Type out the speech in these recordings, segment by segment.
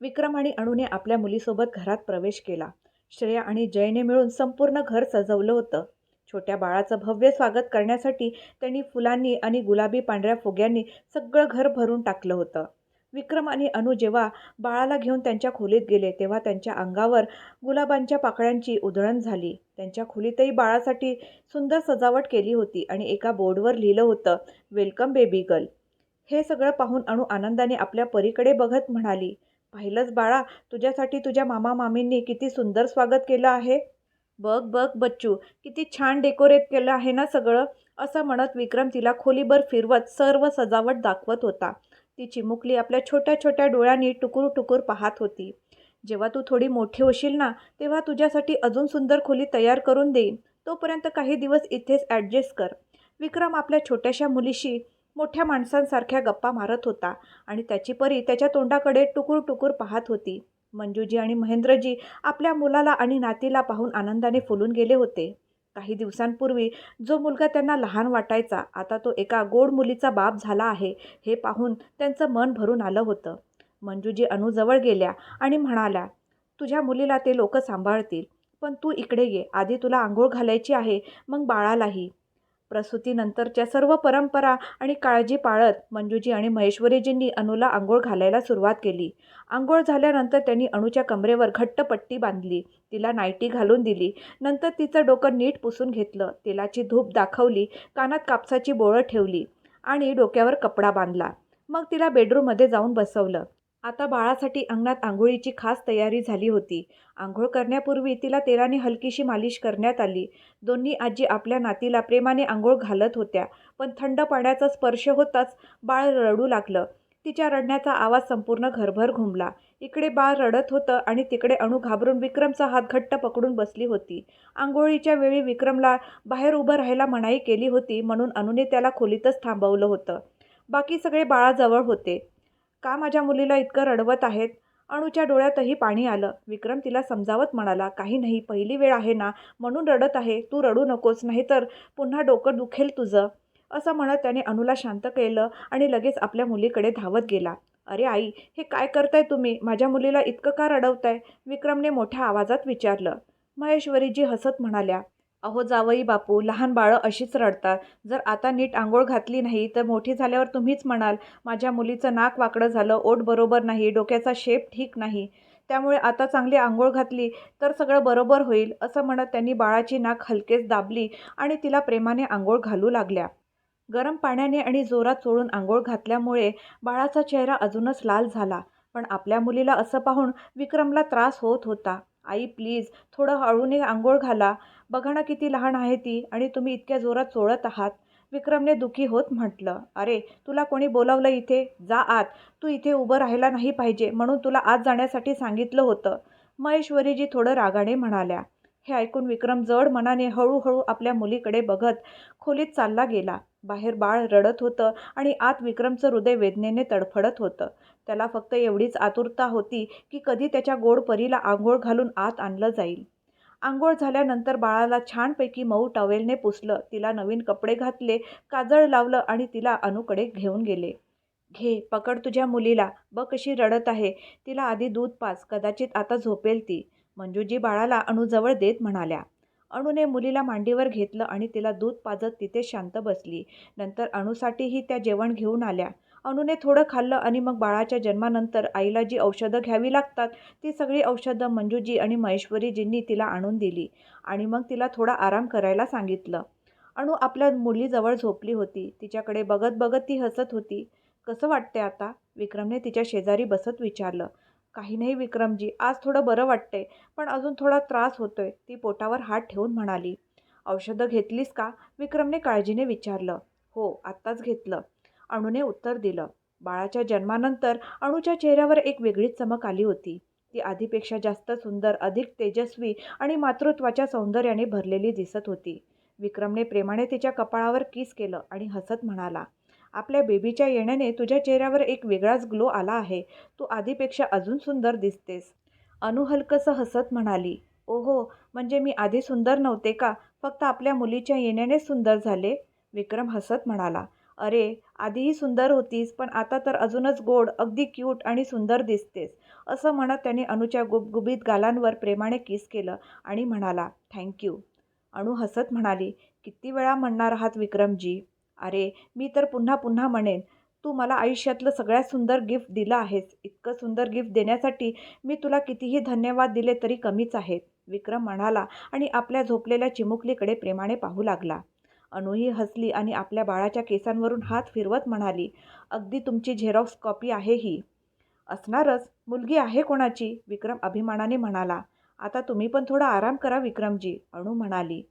विक्रम आणि अणूने आपल्या मुलीसोबत घरात प्रवेश केला. श्रेया आणि जयने मिळून संपूर्ण घर सजवलं होतं. छोट्या बाळाचं भव्य स्वागत करण्यासाठी त्यांनी फुलांनी आणि गुलाबी पांढऱ्या फुग्यांनी सगळं घर भरून टाकलं होतं. विक्रम आणि अनु जेव्हा बाळाला घेऊन त्यांच्या खोलीत गेले तेव्हा त्यांच्या अंगावर गुलाबांच्या पाकळ्यांची उधळण झाली. त्यांच्या खोलीतही बाळासाठी सुंदर सजावट केली होती आणि एका बोर्डवर लिहिलं होतं वेलकम बेबी गर्ल. हे सगळं पाहून अणू आनंदाने आपल्या परीकडे बघत म्हणाली पाहिलंच बाळा तुझ्यासाठी तुझ्या मामा मामींनी किती सुंदर स्वागत केलं आहे. बघ बघ बच्चू किती छान डेकोरेट केलं आहे ना सगळं. असं म्हणत विक्रम तिला खोलीभर फिरवत सर्व सजावट दाखवत होता. ती चिमुकली आपल्या छोट्या छोट्या डोळ्यांनी टुकूर टुकूर पाहत होती. जेव्हा तू थोडी मोठी होशील ना तेव्हा तुझ्यासाठी अजून सुंदर खोली तयार करून देईन. तोपर्यंत काही दिवस इथेच ॲडजस्ट कर. विक्रम आपल्या छोट्याशा मुलीशी मोठ्या माणसांसारख्या गप्पा मारत होता आणि त्याची परी त्याच्या तोंडाकडे टुकूर टुकूर पाहत होती. मंजूजी आणि महेंद्रजी आपल्या मुलाला आणि नातीला पाहून आनंदाने फुलून गेले होते. काही दिवसांपूर्वी जो मुलगा त्यांना लहान वाटायचा आता तो एका गोड मुलीचा बाप झाला आहे हे पाहून त्यांचं मन भरून आलं होतं. मंजूजी अनुजवळ गेल्या आणि म्हणाल्या तुझ्या मुलीला ते लोक सांभाळतील पण तू इकडे ये आधी तुला आंघोळ घालायची आहे मग बाळालाही. प्रसूतीनंतरच्या सर्व परंपरा आणि काळजी पाळत मंजूजी आणि महेश्वरीजींनी अनुला आंघोळ घालायला सुरुवात केली. आंघोळ झाल्यानंतर त्यांनी अणूच्या कमरेवर घट्ट पट्टी बांधली. तिला नायटी घालून दिली. नंतर तिचं डोकं नीट पुसून घेतलं. तेलाची धूप दाखवली. कानात कापसाची बोळं ठेवली आणि डोक्यावर कपडा बांधला. मग तिला बेडरूममध्ये जाऊन बसवलं. आता बाळासाठी अंगणात आंघोळीची खास तयारी झाली होती. आंघोळ करण्यापूर्वी तिला तेलाने हलकीशी मालिश करण्यात आली. दोन्ही आजी आपल्या नातीला प्रेमाने आंघोळ घालत होत्या पण थंड पाण्याचा स्पर्श होताच बाळ रडू लागलं. तिच्या रडण्याचा आवाज संपूर्ण घरभर घुमला. इकडे बाळ रडत होतं आणि तिकडे अणू घाबरून विक्रमचा हात घट्ट पकडून बसली होती. आंघोळीच्या वेळी विक्रमला बाहेर उभं राहायला मनाई केली होती म्हणून अणूने त्याला खोलीतच थांबवलं होतं. बाकी सगळे बाळाजवळ होते. का माझ्या मुलीला इतकं रडवत आहेत? अणूच्या डोळ्यातही पाणी आलं. विक्रम तिला समजावत म्हणाला काही नाही पहिली वेळ आहे ना म्हणून रडत आहे. तू रडू नकोस नाहीतर पुन्हा डोकं दुखेल तुझं. असं म्हणत त्याने अणूला शांत केलं आणि लगेच आपल्या मुलीकडे धावत गेला. अरे आई हे काय करताय तुम्ही? माझ्या मुलीला इतकं का रडवताय? विक्रमने मोठ्या आवाजात विचारलं. महेश्वरीजी हसत म्हणाल्या अहो जावई बापू लहान बाळं अशीच रडतात. जर आता नीट आंघोळ घातली नाही तर मोठी झाल्यावर तुम्हीच म्हणाल माझ्या मुलीचं नाक वाकडं झालं ओठ बरोबर नाही डोक्याचा शेप ठीक नाही. त्यामुळे आता चांगली आंघोळ घातली तर सगळं बरोबर होईल असं म्हणत त्यांनी बाळाची नाक हलकेच दाबली आणि तिला प्रेमाने आंघोळ घालू लागल्या. गरम पाण्याने आणि जोरात चोळून आंघोळ घातल्यामुळे बाळाचा चेहरा अजूनच लाल झाला. पण आपल्या मुलीला असं पाहून विक्रमला त्रास होत होता. आई प्लीज थोडं हळूने आंघोळ घाला. बघा ना किती लहान आहे ती आणि तुम्ही इतक्या जोरात चोळत आहात. विक्रमने दुखी होत म्हटलं अरे तुला कोणी बोलावलं इथे? जा आत. तू इथे उभं राहायला नाही पाहिजे म्हणून तुला आत जाण्यासाठी सांगितलं होतं. महेश्वरीजी थोडं रागाने म्हणाल्या हे ऐकून विक्रम जड मनाने हळूहळू आपल्या मुलीकडे बघत खोलीत चालला गेला. बाहेर बाळ रडत होतं आणि आत विक्रमचं हृदय वेदनेने तडफडत होतं. त्याला फक्त एवढीच आतुरता होती की कधी त्याच्या गोड परीला आंघोळ घालून आत आणलं जाईल. आंघोळ झाल्यानंतर बाळाला छानपैकी मऊ टॉवेलने पुसलं. तिला नवीन कपडे घातले काजळ लावलं आणि तिला अनुकडे घेऊन गेले. घे पकड तुझ्या मुलीला. बघ कशी रडत आहे. तिला आधी दूध पास कदाचित आता झोपेल ती. मंजूजी बाळाला अणूजवळ देत म्हणाल्या. अणूने मुलीला मांडीवर घेतलं आणि तिला दूध पाजत तिथे शांत बसली. नंतर अणूसाठीही त्या जेवण घेऊन आल्या. अनुने थोडं खाल्लं आणि मग बाळाच्या जन्मानंतर आईला जी औषधं घ्यावी लागतात ती सगळी औषधं मंजूजी आणि महेश्वरीजींनी तिला आणून दिली आणि मग तिला थोडा आराम करायला सांगितलं. अणू आपल्या मुलीजवळ झोपली होती. तिच्याकडे बघत बघत ती हसत होती. कसं वाटते आता? विक्रमने तिच्या शेजारी बसत विचारलं. काही नाही विक्रमजी आज थोडं बरं वाटतंय पण अजून थोडा त्रास होतोय ती पोटावर हात ठेवून म्हणाली. औषधं घेतलीस का? विक्रमने काळजीने विचारलं. हो आत्ताच घेतलं. अणूने उत्तर दिलं. बाळाच्या जन्मानंतर अणूच्या चेहऱ्यावर एक वेगळीच चमक आली होती. ती आधीपेक्षा जास्त सुंदर अधिक तेजस्वी आणि मातृत्वाच्या सौंदर्याने भरलेली दिसत होती. विक्रमने प्रेमाने तिच्या कपाळावर किस केलं आणि हसत म्हणाला आपल्या बेबीच्या येण्याने तुझ्या चेहऱ्यावर एक वेगळाच ग्लो आला आहे. तू आधीपेक्षा अजून सुंदर दिसतेस. अनु हलकसं हसत म्हणाली ओहो म्हणजे मी आधी सुंदर नव्हते का? फक्त आपल्या मुलीच्या येण्याने सुंदर झाले? विक्रम हसत म्हणाला अरे आधीही सुंदर होतीस पण आता तर अजूनच गोड अगदी क्यूट आणि सुंदर दिसतेस असं म्हणत त्याने अणूच्या गुबगुबीत गालांवर प्रेमाने किस केलं आणि म्हणाला थँक्यू अणू हसत म्हणाली किती वेळा म्हणणार आहात विक्रमजी? अरे मी तर पुन्हा पुन्हा म्हणेन तू मला आयुष्यातलं सगळ्यात सुंदर गिफ्ट दिलं आहेस इतकं सुंदर गिफ्ट देण्यासाठी मी तुला कितीही धन्यवाद दिले तरी कमीच आहेत. विक्रम म्हणाला आणि आपल्या झोपलेल्या चिमुकलीकडे प्रेमाने पाहू लागला. अनुही हसली आणि आपल्या बाळाच्या केसांवरून हात फिरवत म्हणाली अगदी तुमची झेरॉक्स कॉपी आहे ही. असणारच. मुलगी आहे कोणाची? विक्रम अभिमानाने म्हणाला. आता तुम्ही पण थोडा आराम करा विक्रमजी अणू म्हणाली.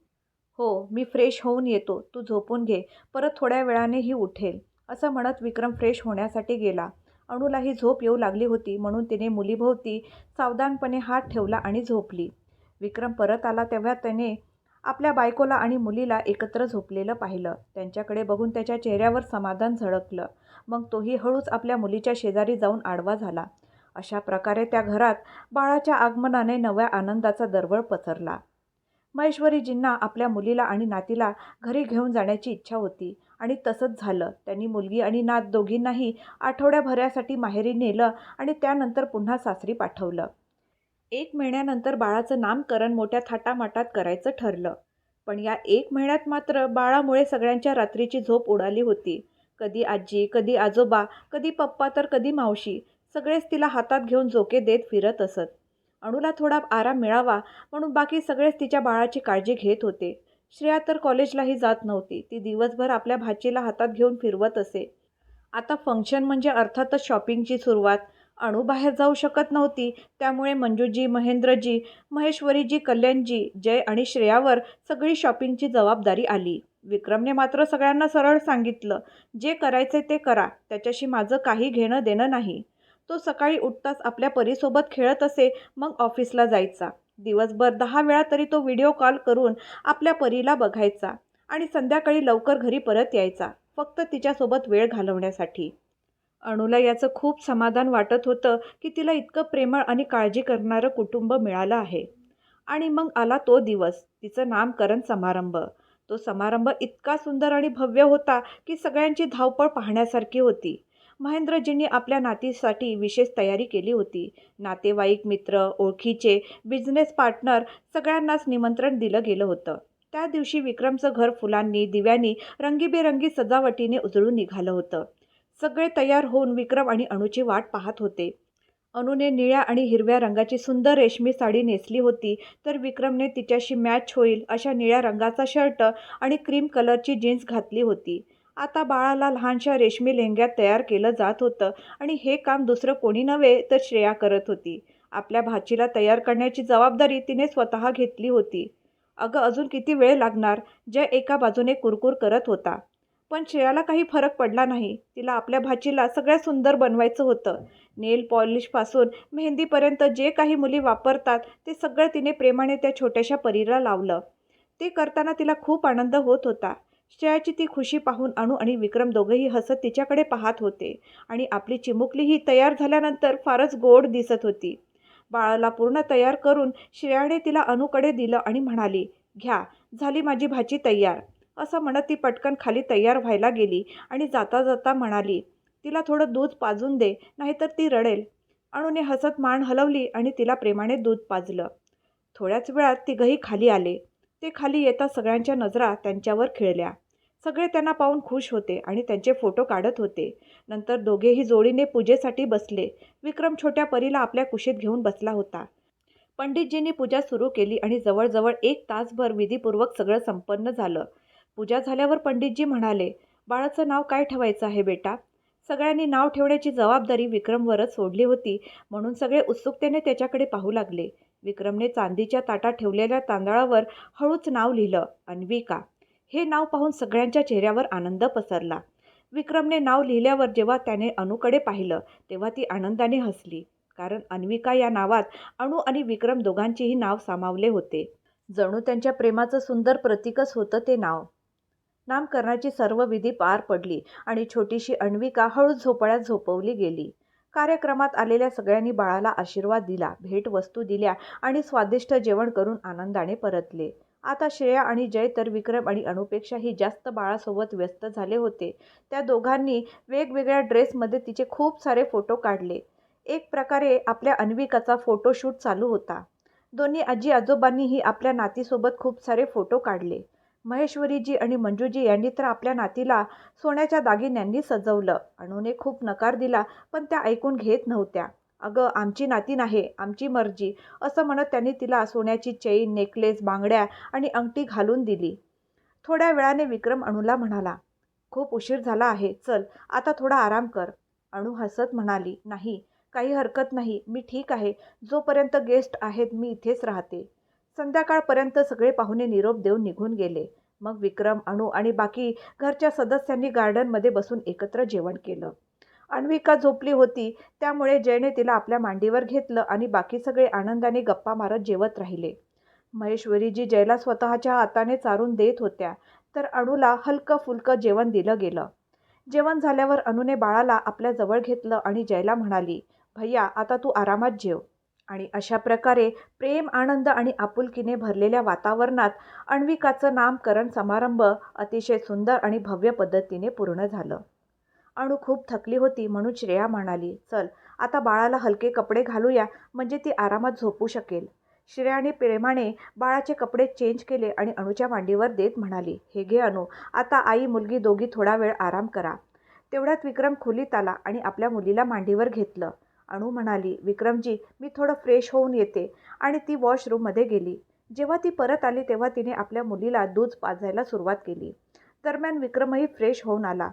हो मी फ्रेश होऊन येतो. तू झोपून घे. परत थोड्या वेळाने ही उठेल. असं म्हणत विक्रम फ्रेश होण्यासाठी गेला. अणूलाही झोप येऊ लागली होती म्हणून तिने मुलीभोवती सावधानपणे हात ठेवला आणि झोपली. विक्रम परत आला तेव्हा त्याने आपल्या बायकोला आणि मुलीला एकत्र झोपलेलं पाहिलं. त्यांच्याकडे बघून त्याच्या चेहऱ्यावर समाधान झळकलं. मग तोही हळूच आपल्या मुलीच्या शेजारी जाऊन आडवा झाला. अशा प्रकारे त्या घरात बाळाच्या आगमनाने नव्या आनंदाचा दरवळ पसरला. महेश्वरीजींना आपल्या मुलीला आणि नातीला घरी घेऊन जाण्याची इच्छा होती आणि तसंच झालं. त्यांनी मुलगी आणि नात दोघींनाही आठवड्याभरासाठी माहेरी नेलं आणि त्यानंतर पुन्हा सासरी पाठवलं. एक महिन्यानंतर बाळाचं नामकरण मोठ्या थाटामाटात करायचं ठरलं. पण या एक महिन्यात मात्र बाळामुळे सगळ्यांच्या रात्रीची झोप उडाली होती. कधी आजी कधी आजोबा कधी पप्पा तर कधी मावशी सगळेच तिला हातात घेऊन झोके देत फिरत असत. अणूला थोडा आराम मिळावा म्हणून बाकी सगळेच तिच्या बाळाची काळजी घेत होते. श्रेया तर कॉलेजलाही जात नव्हती. ती दिवसभर आपल्या भाचीला हातात घेऊन फिरवत असे. आता फंक्शन म्हणजे अर्थातच शॉपिंगची सुरुवात. अणू बाहेर जाऊ शकत नव्हती. त्यामुळे मंजूजी महेंद्रजी महेश्वरीजी कल्याणजी जय आणि श्रेयावर सगळी शॉपिंगची जबाबदारी आली. विक्रमने मात्र सगळ्यांना सरळ सांगितलं जे करायचे ते करा त्याच्याशी माझं काही घेणं देणं नाही. तो सकाळी उठताच आपल्या परीसोबत खेळत असे मग ऑफिसला जायचा. दिवसभर दहा वेळा तरी तो व्हिडिओ कॉल करून आपल्या परीला बघायचा आणि संध्याकाळी लवकर घरी परत यायचा फक्त तिच्यासोबत वेळ घालवण्यासाठी. अणूला याचं खूप समाधान वाटत होतं की तिला इतकं प्रेमळ आणि काळजी करणारं कुटुंब मिळालं आहे. आणि मग आला तो दिवस तिचं नामकरण समारंभ. तो समारंभ इतका सुंदर आणि भव्य होता की सगळ्यांची धावपळ पाहण्यासारखी होती. महेंद्रजींनी आपल्या नातीसाठी विशेष तयारी केली होती. नातेवाईक मित्र ओळखीचे बिझनेस पार्टनर सगळ्यांनाच निमंत्रण दिलं गेलं होतं. त्या दिवशी विक्रमचं घर फुलांनी दिव्यांनी रंगीबेरंगी सजावटीने उजळून निघालं होतं. सगळे तयार होऊन विक्रम आणि अणूची वाट पाहत होते. अणूने निळ्या आणि हिरव्या रंगाची सुंदर रेशमी साडी नेसली होती तर विक्रमने तिच्याशी मॅच होईल अशा निळ्या रंगाचा शर्ट आणि क्रीम कलरची जीन्स घातली होती. आता बाळाला लहानशा रेशमी लेहंग्यात तयार केलं जात होतं आणि हे काम दुसरं कोणी नव्हे तर श्रेया करत होती. आपल्या भाचीला तयार करण्याची जबाबदारी तिने स्वतः घेतली होती. अगं अजून किती वेळ लागणार? जय एका बाजूने कुरकुर करत होता. पण श्रेयाला काही फरक पडला नाही. तिला आपल्या भाचीला सगळ्यात सुंदर बनवायचं होतं. नेल पॉलिशपासून मेहंदीपर्यंत जे काही मुली वापरतात ते सगळं तिने प्रेमाने त्या छोट्याशा परीला लावलं. ते करताना तिला खूप आनंद होत होता. श्रेयाची ती खुशी पाहून अणू आणि विक्रम दोघंही हसत तिच्याकडे पाहत होते आणि आपली चिमुकलीही तयार झाल्यानंतर फारच गोड दिसत होती. बाळाला पूर्ण तयार करून श्रेयाने तिला अणूकडे दिलं आणि म्हणाली घ्या झाली माझी भाची तयार. असं म्हणत ती पटकन खाली तयार व्हायला गेली आणि जाता जाता म्हणाली तिला थोडं दूध पाजून दे नाहीतर ती रडेल. अणूने हसत मान हलवली आणि तिला प्रेमाने दूध पाजलं. थोड्याच वेळात तिघही खाली आले. ते खाली येता सगळ्यांच्या नजरा त्यांच्यावर खिळल्या. सगळे त्यांना पाहून खुश होते आणि त्यांचे फोटो काढत होते. नंतर दोघेही जोडीने पूजेसाठी बसले. विक्रम छोट्या परीला आपल्या कुशीत घेऊन बसला होता. पंडितजींनी पूजा सुरू केली आणि जवळजवळ एक तासभर विधीपूर्वक सगळं संपन्न झालं. पूजा झाल्यावर पंडितजी म्हणाले बाळाचं नाव काय ठेवायचं आहे बेटा? सगळ्यांनी नाव ठेवण्याची जबाबदारी विक्रमवरच सोडली होती म्हणून सगळे उत्सुकतेने त्याच्याकडे पाहू लागले. विक्रमने चांदीच्या ताटात ठेवलेल्या तांदळावर हळूच नाव लिहिलं अन्विका. हे नाव पाहून सगळ्यांच्या चेहऱ्यावर आनंद पसरला. विक्रमने नाव लिहिल्यावर जेव्हा त्याने अणूकडे पाहिलं तेव्हा ती आनंदाने हसली कारण अन्विका या नावात अणू आणि विक्रम दोघांचेही नाव सामावले होते. जणू त्यांच्या प्रेमाचं सुंदर प्रतीकच होतं ते नाव. नामकरणाची सर्व विधी पार पडली आणि छोटीशी अण्विका हळू झोपाळ्यात झोपवली गेली. कार्यक्रमात आलेल्या सगळ्यांनी बाळाला आशीर्वाद दिला भेटवस्तू दिल्या आणि स्वादिष्ट जेवण करून आनंदाने परतले. आता श्रेया आणि जय तर विक्रम आणि अनुपेक्षाही जास्त बाळासोबत व्यस्त झाले होते. त्या दोघांनी वेगवेगळ्या ड्रेसमध्ये तिचे खूप सारे फोटो काढले. एक प्रकारे आपल्या अन्विकाचा फोटोशूट चालू होता. दोन्ही आजी आजोबांनीही आपल्या नातीसोबत खूप सारे फोटो काढले. महेश्वरीजी आणि मंजूजी यांनी तर आपल्या नातीला सोन्याच्या दागिन्यांनी सजवलं. अणूने खूप नकार दिला पण त्या ऐकून घेत नव्हत्या. अगं आमची नाती नाही आमची मर्जी असं म्हणत त्यांनी तिला सोन्याची चेन नेकलेस बांगड्या आणि अंगठी घालून दिली. थोड्या वेळाने विक्रम अणूला म्हणाला खूप उशीर झाला आहे चल आता थोडा आराम कर. अणू हसत म्हणाली नाही काही हरकत नाही मी ठीक आहे. जोपर्यंत गेस्ट आहेत मी इथेच राहते. संध्याकाळपर्यंत सगळे पाहुणे निरोप देऊन निघून गेले. मग विक्रम अणू आणि बाकी घरच्या सदस्यांनी गार्डनमध्ये बसून एकत्र जेवण केलं. अन्विका झोपली होती त्यामुळे जयने तिला आपल्या मांडीवर घेतलं आणि बाकी सगळे आनंदाने गप्पा मारत जेवत राहिले. महेश्वरीजी जयला स्वतःच्या हाताने चारून देत होत्या तर अणूला हलकं फुलकं जेवण दिलं गेलं. जेवण झाल्यावर अणूने बाळाला आपल्या जवळ घेतलं आणि जयला म्हणाली भैया आता तू आरामात जेव. आणि अशा प्रकारे प्रेम आनंद आणि आपुलकीने भरलेल्या वातावरणात अण्विकाचं नामकरण समारंभ अतिशय सुंदर आणि भव्य पद्धतीने पूर्ण झालं. अणू खूप थकली होती म्हणून श्रेया म्हणाली चल आता बाळाला हलके कपडे घालूया म्हणजे ती आरामात झोपू शकेल. श्रेयाने प्रेमाने बाळाचे कपडे चेंज केले आणि अणूच्या मांडीवर देत म्हणाली हे घे अणू आता आई मुलगी दोघी थोडा वेळ आराम करा. तेवढ्यात विक्रम खोलीत आला आणि आपल्या मुलीला मांडीवर घेतलं. अणू म्हणाली विक्रमजी मी थोडं फ्रेश होऊन येते. आणि ती वॉशरूममध्ये गेली. जेव्हा ती परत आली तेव्हा तिने आपल्या मुलीला दूध पाजायला सुरुवात केली. दरम्यान विक्रमही फ्रेश होऊन आला.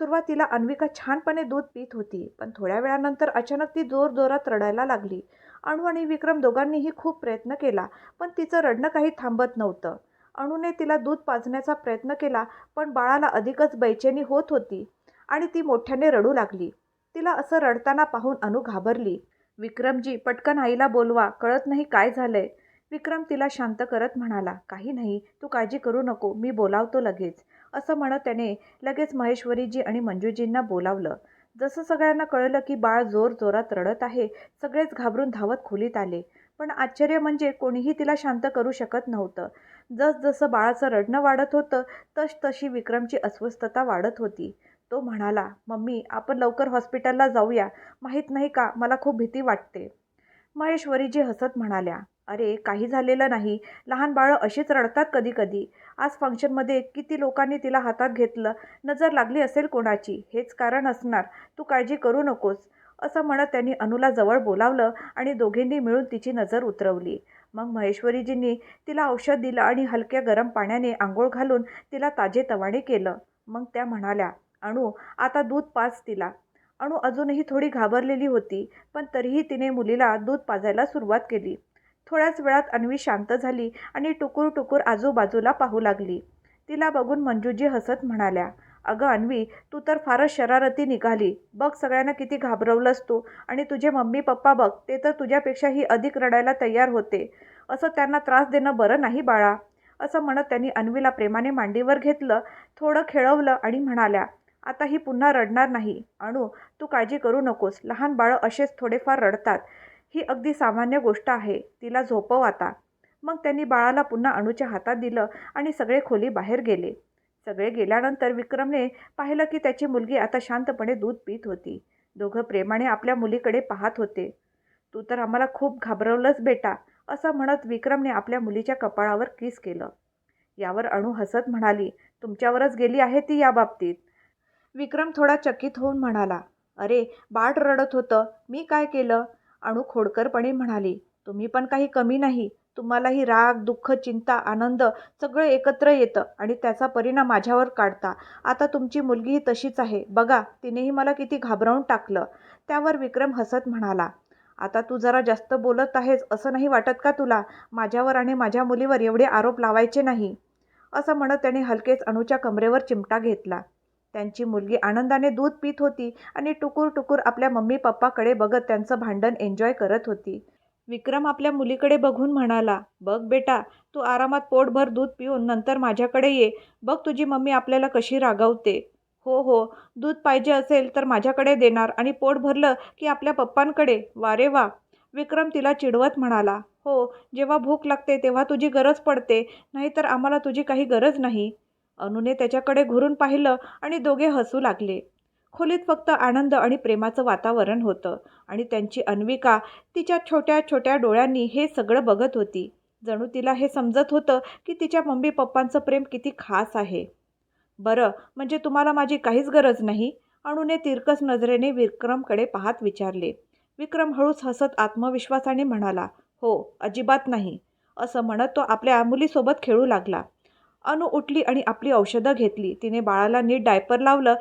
सुरुवातीला अन्विका छानपणे दूध पित होती पण थोड्या वेळानंतर अचानक ती जोरजोरात रडायला लागली. अणू आणि विक्रम दोघांनीही खूप प्रयत्न केला पण तिचं रडणं काही थांबत नव्हतं. अणूने तिला दूध पाजण्याचा प्रयत्न केला पण बाळाला अधिकच बैचेनी होत होती आणि ती मोठ्याने रडू लागली. तिला असं रडताना पाहून अनु घाबरली. विक्रमजी पटकन आईला बोलवा कळत नाही काय झालंय. विक्रम तिला शांत करत म्हणाला काही नाही तू काळजी करू नको मी बोलावतो लगेच. असं म्हणत त्याने लगेच महेश्वरीजी आणि मंजूजींना बोलावलं. जसं सगळ्यांना कळलं की बाळ जोर जोरात रडत आहे सगळेच घाबरून धावत खोलीत आले. पण आश्चर्य म्हणजे कोणीही तिला शांत करू शकत नव्हतं. जसजसं बाळाचं रडणं वाढत होतं तस तशी विक्रमची अस्वस्थता वाढत होती. तो म्हणाला मम्मी आपण लवकर हॉस्पिटलला जाऊया. माहीत नाही का मला खूप भीती वाटते. महेश्वरीजी हसत म्हणाल्या अरे काही झालेलं नाही. लहान बाळं अशीच रडतात कधी कधी आज फंक्शनमध्ये किती लोकांनी तिला हातात घेतलं. नजर लागली असेल कोणाची? हेच कारण असणार. तू काळजी करू नकोस. असं म्हणत त्यांनी अनुला जवळ बोलावलं आणि दोघींनी मिळून तिची नजर उतरवली. मग महेश्वरीजींनी तिला औषध दिलं आणि हलक्या गरम पाण्याने आंघोळ घालून तिला ताजेतवाने केलं. मग त्या म्हणाल्या अणू आता दूध पाच तिला अणू अजूनही थोडी घाबरलेली होती पण तरीही तिने मुलीला दूध पाजायला सुरुवात केली. थोड्याच वेळात अन्वी शांत झाली आणि टुकूर टुकूर आजूबाजूला पाहू लागली. तिला बघून मंजूजी हसत म्हणाल्या अगं अन्वी तू तर फारच शरारती निघाली. बघ सगळ्यांना किती घाबरवलंस तू आणि तुझे मम्मी पप्पा बघ ते तर तुझ्यापेक्षाही अधिक रडायला तयार होते. असं त्यांना त्रास देणं बरं नाही बाळा. असं म्हणत त्यांनी अन्वीला प्रेमाने मांडीवर घेतलं थोडं खेळवलं आणि म्हणाल्या आता ही पुन्हा रडणार नाही. अणू तू काळजी करू नकोस. लहान बाळं असेच थोडेफार रडतात. ही अगदी सामान्य गोष्ट आहे. तिला झोपव आता. मग त्यांनी बाळाला पुन्हा अणूच्या हातात दिलं आणि सगळे खोली बाहेर गेले. सगळे गेल्यानंतर विक्रमने पाहिलं की त्याची मुलगी आता शांतपणे दूध पित होती. दोघं प्रेमाने आपल्या मुलीकडे पाहत होते. तू तर आम्हाला खूप घाबरवलंच बेटा असं म्हणत विक्रमने आपल्या मुलीच्या कपाळावर किस केलं. यावर अणू हसत म्हणाली तुमच्यावरच गेली आहे ती या बाबतीत विक्रम थोडा चकित होऊन म्हणाला अरे बाळ रडत होतं. मी काय केलं? अणू खोडकरपणे म्हणाली तुम्ही पण काही कमी नाही. तुम्हालाही राग दुःख चिंता आनंद सगळं एकत्र येतं आणि त्याचा परिणाम माझ्यावर काढता. आता तुमची मुलगीही तशीच आहे. बघा तिनेही मला किती घाबरवून टाकलं. त्यावर विक्रम हसत म्हणाला आता तू जरा जास्त बोलत आहेस असं नाही वाटत का तुला? माझ्यावर आणि माझ्या मुलीवर एवढे आरोप लावायचे नाही. असं म्हणत त्याने हलकेच अणूच्या कमरेवर चिमटा घेतला. त्यांची मुलगी आनंदाने दूध पित होती आणि टुकूर टुकूर आपल्या मम्मी पप्पाकडे बघत त्यांचं भांडण एन्जॉय करत होती. विक्रम आपल्या मुलीकडे बघून म्हणाला बघ बेटा तू आरामात पोटभर दूध पिऊन नंतर माझ्याकडे ये. बघ तुझी मम्मी आपल्याला कशी रागावते. हो हो दूध पाहिजे असेल तर माझ्याकडे देणार आणि पोट भरलं की आपल्या पप्पांकडे. वारे वा. विक्रम तिला चिडवत म्हणाला हो जेव्हा भूक लागते तेव्हा तुझी गरज पडते नाहीतर आम्हाला तुझी काही गरज नाही. अनुने त्याच्याकडे घुरून पाहिलं आणि दोघे हसू लागले. खोलीत फक्त आनंद आणि प्रेमाचं वातावरण होतं आणि त्यांची अन्विका तिच्या छोट्या छोट्या डोळ्यांनी हे सगळं बघत होती. जणू तिला हे समजत होतं की तिच्या मम्मी पप्पांचं प्रेम किती खास आहे. बरं म्हणजे तुम्हाला माझी काहीच गरज नाही? अणूने तिरकस नजरेने विक्रमकडे पाहत विचारले. विक्रम हळूच हसत आत्मविश्वासाने म्हणाला हो अजिबात नाही. असं म्हणत तो आपल्या मुलीसोबत खेळू लागला. अनु उठली आणि आपली औषधं घेतली. तिने बाळाला नीट डायपर लावलं.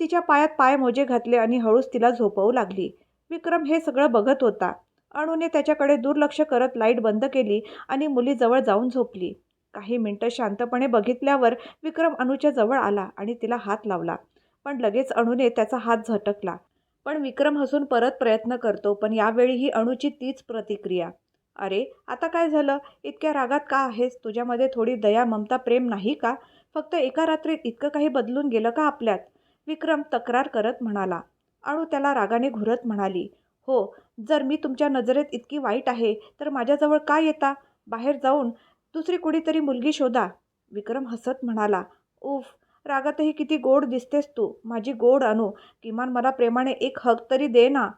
तिच्या पायात पाय मोजे घातले आणि हळूच तिला झोपवू लागली. विक्रम हे सगळं बघत होता. अणूने त्याच्याकडे दुर्लक्ष करत लाइट बंद केली आणि मुलीजवळ जाऊन झोपली. काही मिनटं शांतपणे बघितल्यावर विक्रम अणूच्या जवळ आला आणि तिला हात लावला. पण लगेच अणूने त्याचा हात झटकला. पण विक्रम हसून परत प्रयत्न करतो पण यावेळीही अणूची तीच प्रतिक्रिया. अरे आता काय झालं? इतक्या रागात का आहेस? तुझ्यामध्ये थोडी दया ममता प्रेम नाही का? फक्त एका रात्रीत इतकं काही बदलून गेलं का आपल्यात? विक्रम तक्रार करत म्हणाला. अणू त्याला रागाने घुरत म्हणाली. हो जर मी तुमच्या नजरेत इतकी वाईट आहे तर माझ्याजवळ का येता? बाहेर जाऊन दुसरी कुणीतरी मुलगी शोधा. विक्रम हसत म्हणाला. उफ रागातही किती गोड दिसतेस तू. माझी गोड अनु किमान मला प्रेमाने एक हक तरी दे ना.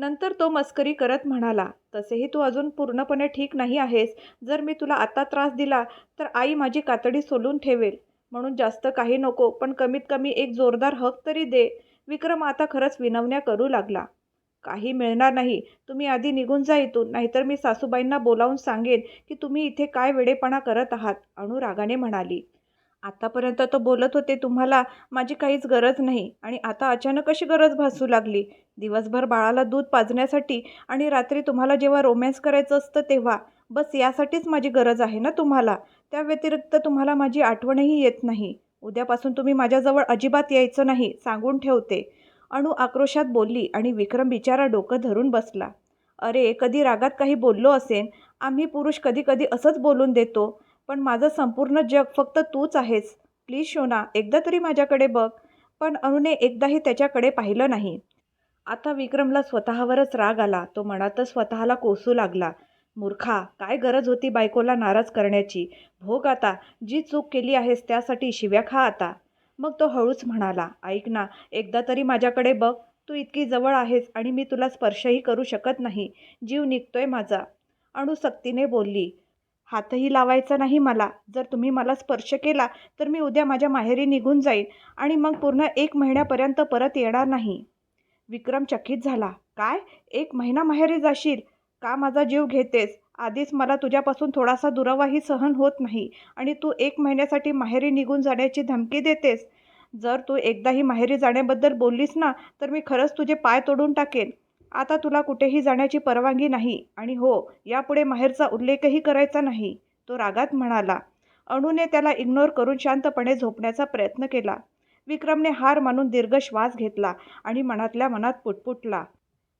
नंतर तो मस्करी करत म्हणाला तसेही तू अजून पूर्णपणे ठीक नाही आहेस. जर मी तुला आता त्रास दिला तर आई माझी कातडी सोलून ठेवेल. म्हणून जास्त काही नको पण कमीत कमी एक जोरदार हक तरी दे. विक्रम आता खरंच विनवण्या करू लागला. काही मिळणार नाही. तुम्ही आधी निघून जा इथून. नाहीतर मी सासूबाईंना बोलावून सांगेन की तुम्ही इथे काय वेडेपणा करत आहात अणू रागाने म्हणाली. आतापर्यंत तो बोलत होते तुम्हाला माझी काहीच गरज नाही. आणि आता अचानक अशी गरज भासू लागली. दिवसभर बाळाला दूध पाजण्यासाठी आणि रात्री तुम्हाला जेव्हा रोमॅन्स करायचं असतं तेव्हा. बस यासाठीच माझी गरज आहे ना तुम्हाला? त्या व्यतिरिक्त तुम्हाला माझी आठवणही येत नाही. उद्यापासून तुम्ही माझ्याजवळ अजिबात यायचं नाही सांगून ठेवते. अणू आक्रोशात बोलली आणि विक्रम बिचारा डोकं धरून बसला. अरे कधी रागात काही बोललो असेन? आम्ही पुरुष कधी कधी असंच बोलून देतो. पण माझं संपूर्ण जग फक्त तूच आहेस. प्लीज शोना एकदा तरी माझ्याकडे बघ. पण अरुणे एकदाही त्याच्याकडे पाहिलं नाही. आता विक्रमला स्वतःवरच राग आला. तो मनातच स्वतःला कोसू लागला. मूर्खा काय गरज होती बायकोला नाराज करण्याची? भोग आता. जी चूक केली आहेस त्यासाठी शिव्या खा आता. मग तो हळूच म्हणाला ऐक ना एकदा तरी माझ्याकडे बघ. तू इतकी जवळ आहेस आणि मी तुला स्पर्शही करू शकत नाही. जीव निघतोय माझा. अणू सक्तीने बोलली हातही लावायचा नाही मला. जर तुम्ही मला स्पर्श केला तर मी उद्या माझ्या माहेरी निघून जाईन आणि मग पूर्ण एक महिन्यापर्यंत परत येणार नाही. विक्रम चकित झाला. काय? एक महिना माहेरी जाशील? का माझा जीव घेतेस? आधीच मला तुझ्यापासून थोडासा दुरावाही सहन होत नाही आणि तू एक महिन्यासाठी माहेरी निघून जाण्याची धमकी देतेस? जर तू एकदाही माहेरी जाण्याबद्दल बोललीस ना तर मी खरंच तुझे पाय तोडून टाकेन. आता तुला कुठेही जाण्याची परवानगी नाही. आणि हो यापुढे माहेरचा उल्लेखही करायचा नाही तो रागात म्हणाला. अणूने त्याला इग्नोर करून शांतपणे झोपण्याचा प्रयत्न केला. विक्रमने हार मानून दीर्घ श्वास घेतला आणि मनातल्या मनात पुटपुटला.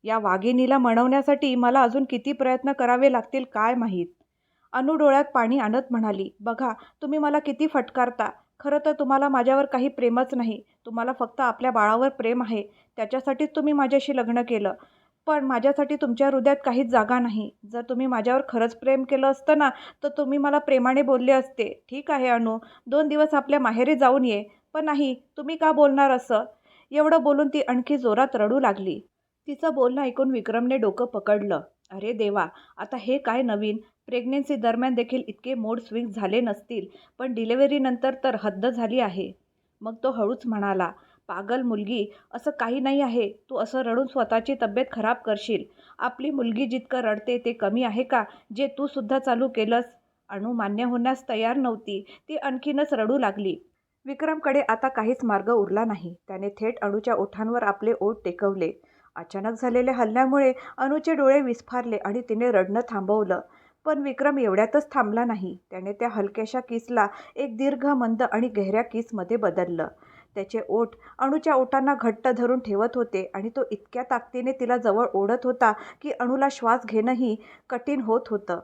या वाघिणीला म्हणवण्यासाठी मला अजून किती प्रयत्न करावे लागतील काय माहीत? अनु डोळ्यात पाणी आणत म्हणाली. बघा तुम्ही मला किती फटकारता. खरं तर तुम्हाला माझ्यावर काही प्रेमच नाही. तुम्हाला फक्त आपल्या बाळावर प्रेम आहे. त्याच्यासाठीच तुम्ही माझ्याशी लग्न केलं. पण माझ्यासाठी तुमच्या हृदयात काहीच जागा नाही. जर तुम्ही माझ्यावर खरंच प्रेम केलं असतं ना तर तुम्ही मला प्रेमाने बोलले असते. ठीक आहे अनु. दोन दिवस आपल्या माहेरी जाऊन ये. पण नाही तुम्ही का बोलणार असं? एवढं बोलून ती आणखी जोरात रडू लागली. तिचं बोलणं ऐकून विक्रमने डोकं पकडलं. अरे देवा आता हे काय नवीन? प्रेग्नेन्सी दरम्यान देखील इतके मोड स्विंग झाले नसतील पण डिलेवरीनंतर तर हद्द झाली आहे. मग तो हळूच म्हणाला पागल मुलगी असं काही नाही आहे. तू असं रडून स्वतःची तब्येत खराब करशील. आपली मुलगी जितकं रडते ते कमी आहे का? जे तू सुद्धा चालू केलंस. अणू मान्य होण्यास तयार नव्हती. ती आणखीनच रडू लागली. विक्रमकडे आता काहीच मार्ग उरला नाही. त्याने थेट अणूच्या ओठांवर आपले ओठ टेकवले. अचानक झालेल्या हल्ल्यामुळे अणूचे डोळे विस्फारले आणि तिने रडणं थांबवलं. पण विक्रम एवढ्यातच थांबला नाही. त्याने त्या हलक्याशा किसला एक दीर्घ मंद आणि गहऱ्या किसमध्ये बदललं. त्याचे ओठ अणूच्या ओठांना घट्ट धरून ठेवत होते आणि तो इतक्या ताकदीने तिला जवळ ओढत होता की अणूला श्वास घेणंही कठीण होत होतं.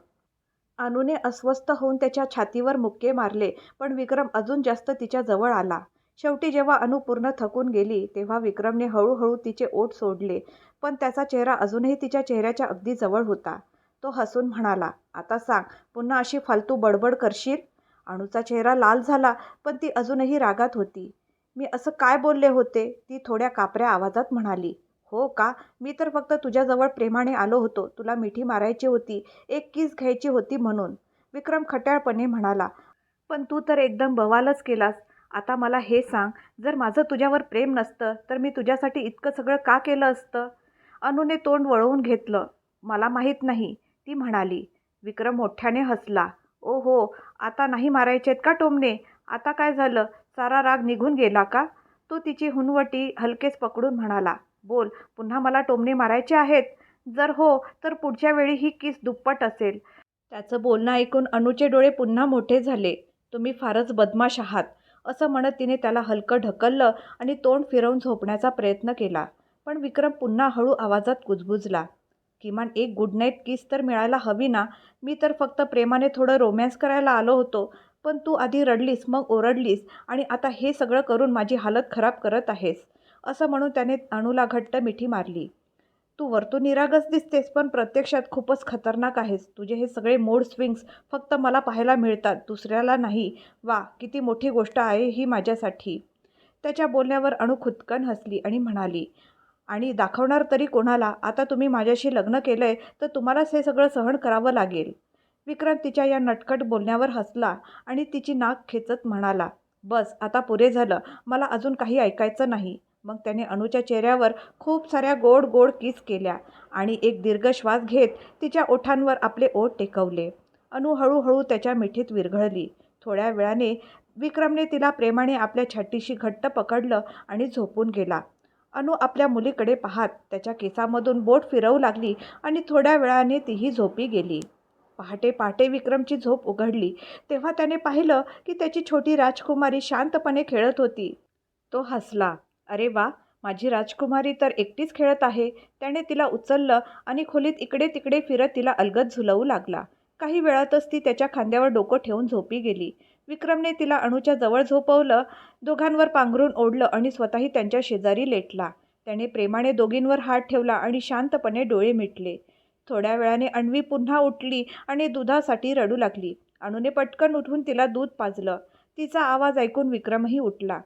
अणूने अस्वस्थ होऊन त्याच्या छातीवर मुक्के मारले पण विक्रम अजून जास्त तिच्या जवळ आला. शेवटी जेव्हा अनु पूर्ण थकून गेली तेव्हा विक्रमने हळूहळू तिचे ओठ सोडले पण त्याचा चेहरा अजूनही तिच्या चेहऱ्याच्या अगदी जवळ होता. तो हसून म्हणाला आता सांग पुन्हा अशी फालतू बडबड करशील? अणूचा चेहरा लाल झाला पण ती अजूनही रागात होती. मी असं काय बोलले होते? ती थोड्या कापऱ्या आवाजात म्हणाली हो का? मी तर फक्त तुझ्याजवळ प्रेमाने आलो होतो. तुला मिठी मारायची होती एक किस घ्यायची होती म्हणून. विक्रम खट्याळपणे म्हणाला पण तू तर एकदम बवालच केलास. आता मला हे सांग जर माझं तुझ्यावर प्रेम नसतं तर मी तुझ्यासाठी इतकं सगळं का केलं असतं? अनुने तोंड वळवून घेतलं मला माहीत नाही. ती म्हणाली विक्रम मोठ्याने हसला ओ हो आता नाही मारायचे आहेत का टोमणे? आता काय झालं? सारा राग निघून गेला का? तो तिची हुनवटी हलकेच पकडून म्हणाला बोल पुन्हा मला टोमणे मारायचे आहेत? जर हो तर पुढच्या वेळी ही किस दुप्पट असेल. त्याचं बोलणं ऐकून अनुचे डोळे पुन्हा मोठे झाले. तुम्ही फारच बदमाश आहात असं म्हणत तिने त्याला हलकं ढकललं आणि तोंड फिरवून झोपण्याचा प्रयत्न केला. पण विक्रम पुन्हा हळू आवाजात कुजबुजला किमान एक गुड नाईट किस तर मिळायला हवी ना? मी तर फक्त प्रेमाने थोडं रोमॅन्स करायला आलो होतो. पण तू आधी रडलीस मग ओरडलीस आणि आता हे सगळं करून माझी हालत खराब करत आहेस असं म्हणून त्याने अणूला घट्ट मिठी मारली. तू वरतून निरागस दिसतेस पण प्रत्यक्षात खूपच खतरनाक आहेस. तुझे हे सगळे मोड स्विंग्स फक्त मला पाहायला मिळतात दुसऱ्याला नाही. वा किती मोठी गोष्ट आहे ही माझ्यासाठी. त्याच्या बोलण्यावर अणू खुदकन हसली आणि म्हणाली आणि दाखवणार तरी कोणाला? आता तुम्ही माझ्याशी लग्न केलं आहे तर तुम्हालाच हे सगळं सहन करावं लागेल. विक्रम तिच्या या नटकट बोलण्यावर हसला आणि तिची नाक खेचत म्हणाला बस आता पुरे झालं. मला अजून काही ऐकायचं नाही. मग त्याने अणूच्या चेहऱ्यावर खूप साऱ्या गोड गोड किस केल्या आणि एक दीर्घ श्वास घेत तिच्या ओठांवर आपले ओठ टेकवले. अणू हळूहळू त्याच्या मिठीत विरघळली. थोड्या वेळाने विक्रमने तिला प्रेमाने आपल्या छातीशी घट्ट पकडलं आणि झोपून गेला. अनु आपल्या मुलीकडे पाहत त्याच्या केसामधून बोट फिरवू लागली आणि थोड्या वेळाने तीही झोपी गेली. पहाटे पहाटे विक्रमची झोप उघडली. तेव्हा त्याने पाहिलं की त्याची छोटी राजकुमारी शांतपणे खेळत होती. तो हसला. अरे वा माझी राजकुमारी तर एकटीच खेळत आहे. त्याने तिला उचललं आणि खोलीत इकडे तिकडे फिरत तिला अलगद झुलवू लागला. काही वेळातच ती त्याच्या खांद्यावर डोकं ठेवून झोपी गेली. विक्रमने तिला अणूच्या जवळ झोपवलं दोघांवर पांघरून ओढलं आणि स्वतःही त्यांच्या शेजारी लेटला. त्याने प्रेमाने दोघींवर हात ठेवला आणि शांतपणे डोळे मिटले. थोड्या वेळाने अण्वी पुन्हा उठली आणि दुधासाठी रडू लागली. अणूने पटकन उठून तिला दूध पाजलं. तिचा आवाज ऐकून विक्रमही उठला.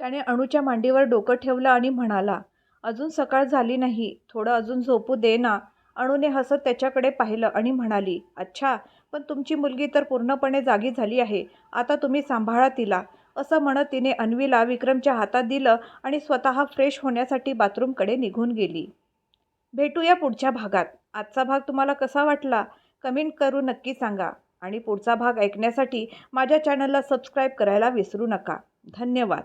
त्याने अणूच्या मांडीवर डोकं ठेवलं आणि म्हणाला अजून सकाळ झाली नाही. थोडं अजून झोपू दे ना. अणूने हसत त्याच्याकडे पाहिलं आणि म्हणाली अच्छा पण तुमची मुलगी तर पूर्णपणे जागी झाली आहे. आता तुम्ही सांभाळा तिला. असं म्हणत तिने अन्वीला विक्रमच्या हातात दिलं आणि स्वतः फ्रेश होण्यासाठी बाथरूमकडे निघून गेली. भेटूया पुढच्या भागात. आजचा भाग तुम्हाला कसा वाटला कमेंट करून नक्की सांगा. आणि पुढचा भाग ऐकण्यासाठी माझ्या चॅनलला सबस्क्राईब करायला विसरू नका. धन्यवाद.